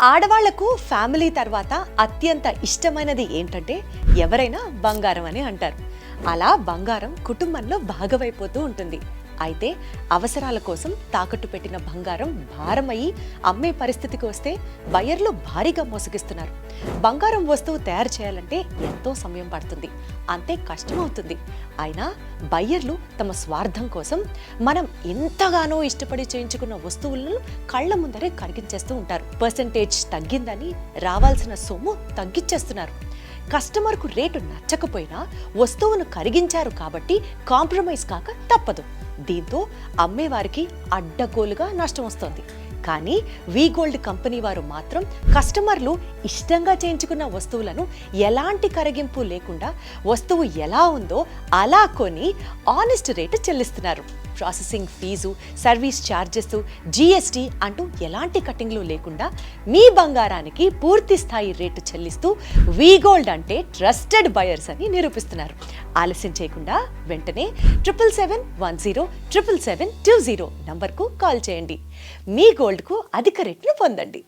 ఆడవాళ్ళకు ఫ్యామిలీ తర్వాత అత్యంత ఇష్టమైనది ఏంటంటే ఎవరైనా బంగారం అని అంటారు. అలా బంగారం కుటుంబంలో భాగమైపోతూ ఉంటుంది. అయితే అవసరాల కోసం తాకట్టు పెట్టిన బంగారం భారమయ్యి అమ్మే పరిస్థితికి వస్తే బయర్లు భారీగా మోసగిస్తున్నారు. బంగారం వస్తువు తయారు చేయాలంటే ఎంతో సమయం పడుతుంది. అంతే కష్టమవుతుంది. అయినా బయ్యర్లు తమ స్వార్థం కోసం మనం ఎంతగానో ఇష్టపడి చేయించుకున్న వస్తువులను కళ్ళ ముందరే కరిగించేస్తూ ఉంటారు. పర్సంటేజ్ తగ్గిందని రావాల్సిన సొమ్ము తగ్గించేస్తున్నారు కస్టమర్కు రేటు నచ్చకపోయినా వస్తువును కరిగించారు కాబట్టి కాంప్రమైజ్ కాక తప్పదు. దీంతో అమ్మేవారికి అడ్డగోలుగా నష్టం వస్తోంది. కానీ వీ గోల్డ్ కంపెనీ వారు మాత్రం కస్టమర్లు ఇష్టంగా చేయించుకున్న వస్తువులను ఎలాంటి కరగింపు లేకుండా వస్తువు ఎలా ఉందో అలా కొని ఆనెస్ట్ రేటు చెల్లిస్తున్నారు. Processing fee service charges GST అంటూ ఎలాంటి కటింగ్లు లేకుండా మీ బంగారానికి పూర్తి స్థాయి రేటు చెల్లిస్తూ వీ గోల్డ్ అంటే ట్రస్టెడ్ బయర్స్ అని నిరూపిస్తున్నారు. ఆలస్యం చేయకుండా వెంటనే triple seven one zero triple seven two zero నంబర్కు కాల్ చేయండి. మీ గోల్డ్కు అధిక రేటును పొందండి.